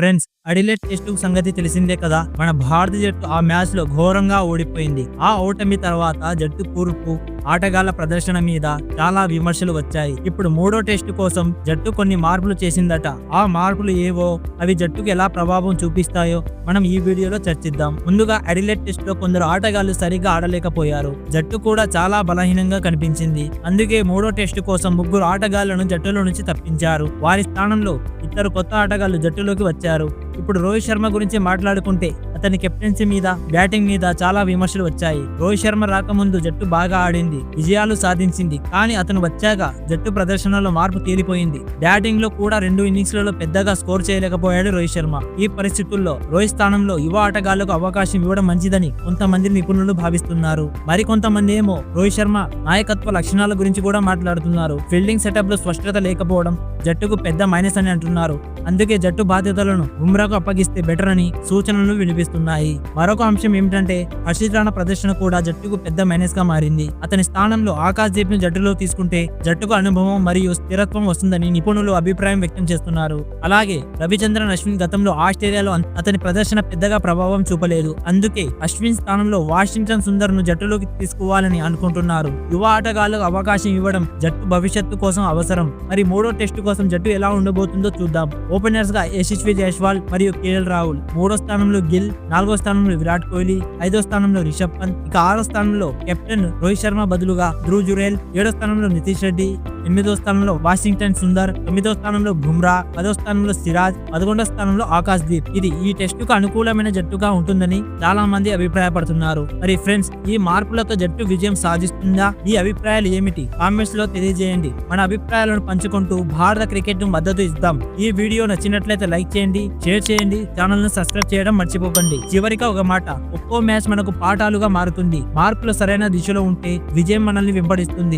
Friends అడిలెట్ test సంగతి తెలిసిందే కదా. మన భారత జట్టు ఆ మ్యాచ్లో ఘోరంగా ఓడిపోయింది. ఆ ఓటమి తర్వాత జట్టు కూర్పు ఆటగాళ్ళ ప్రదర్శన మీద చాలా విమర్శలు వచ్చాయి. ఇప్పుడు మూడో టెస్టు కోసం జట్టు కొన్ని మార్పులు చేసిందట. ఆ మార్పులు ఏవో అవి జట్టుకు ఎలా ప్రభావం చూపిస్తాయో మనం ఈ వీడియోలో చర్చిద్దాం. ముందుగా అడిలెట్ టెస్ట్లో కొందరు ఆటగాళ్ళు సరిగ్గా ఆడలేకపోయారు. జట్టు కూడా చాలా బలహీనంగా కనిపించింది. అందుకే మూడో టెస్టు కోసం ముగ్గురు ఆటగాళ్ళను జట్టులో నుంచి తప్పించారు. వారి స్థానంలో ఇద్దరు కొత్త ఆటగాళ్ళు జట్టులోకి వచ్చారు. ఇప్పుడు రోహిత్ శర్మ గురించి మాట్లాడుకుంటే అతని కెప్టెన్సీ మీద బ్యాటింగ్ మీద చాలా విమర్శలు వచ్చాయి. రోహిత్ శర్మ రాకముందు జట్టు బాగా ఆడింది విజయాలు సాధించింది. కానీ అతను వచ్చాక జట్టు ప్రదర్శనలో మార్పు తేలిపోయింది. బ్యాటింగ్లో కూడా రెండు ఇన్నింగ్స్లలో పెద్దగా స్కోర్ చేయలేకపోయాడు రోహిత్ శర్మ. ఈ పరిస్థితుల్లో రోహిత్ స్థానంలో యువ ఆటగాళ్ళకు అవకాశం ఇవ్వడం మంచిదని కొంతమంది నిపుణులు భావిస్తున్నారు. మరికొంతమంది ఏమో రోహిత్ శర్మ నాయకత్వ లక్షణాల గురించి కూడా మాట్లాడుతున్నారు. ఫీల్డింగ్ సెటప్లో స్పష్టత లేకపోవడం జట్టుకు పెద్ద మైనస్ అని అంటున్నారు. అందుకే జట్టు బాధ్యతలను బుమ్రాకు అప్పగిస్తే బెటర్ అని సూచనలు వినిపిస్తున్నాయి. మరొక అంశం ఏమిటంటే హర్షిత్ రాణా ప్రదర్శన కూడా జట్టుకు పెద్ద మైనస్గా మారింది. అతని స్థానంలో ఆకాశ్ దీప్ను జట్టులో తీసుకుంటే జట్టుకు అనుభవం మరియు స్థిరత్వం వస్తుందని నిపుణులు అభిప్రాయం వ్యక్తం చేస్తున్నారు. అలాగే రవిచంద్రన్ అశ్విన్ గతంలో ఆస్ట్రేలియాలో అతని ప్రదర్శన పెద్దగా ప్రభావం చూపలేదు. అందుకే అశ్విన్ స్థానంలో వాషింగ్టన్ సుందర్ను జట్టులోకి తీసుకోవాలని అనుకుంటున్నారు. యువ ఆటగాళ్ళకు అవకాశం ఇవ్వడం జట్టు భవిష్యత్తు కోసం అవసరం. మరి మూడో టెస్టు కోసం జట్టు ఎలా ఉండబోతుందో చూద్దాం. ఓపెనర్స్గా యశస్వి జైస్వాల్ మరియు కేఎల్ రాహుల్. మూడో స్థానంలో గిల్ నాలుగో స్థానంలో విరాట్ కోహ్లీ ఐదో స్థానంలో రిషబ్ పంత్ ఇక ఆరో స్థానంలో కెప్టెన్ రోహిత్ శర్మ బదులుగా ధ్రువ్ జురేల్ ఏడో స్థానంలో నితీష్ రెడ్డి ఎనిమిదో స్థానంలో వాషింగ్టన్ సుందర్ తొమ్మిదో స్థానంలో బుమ్రా పదో స్థానంలో సిరాజ్ పదకొండో స్థానంలో ఆకాశ్ దీప్. ఇది ఈ టెస్టుకు అనుకూలమైన జట్టుగా ఉంటుందని చాలా మంది అభిప్రాయపడుతున్నారు. మరి ఫ్రెండ్స్ ఈ మార్పులతో జట్టు విజయం సాధిస్తుందా? ఈ అభిప్రాయాలు ఏమిటి? కామెంట్స్లో తెలియజేయండి. మన అభిప్రాయాలను పంచుకుంటూ భారత క్రికెట్ను మద్దతు ఇద్దాం. ఈ వీడియో నచ్చినట్లయితే లైక్ చేయండి షేర్ చేయండి ఛానల్ను సబ్స్క్రైబ్ చేయడం మర్చిపోకండి. చివరిగా ఒక మాట ఒక్కో మ్యాచ్ మనకు పాఠాలుగా మారుతుంది. మార్పులు సరైన దిశలో ఉంటే విజయం మనల్ని వెంబడిస్తుంది.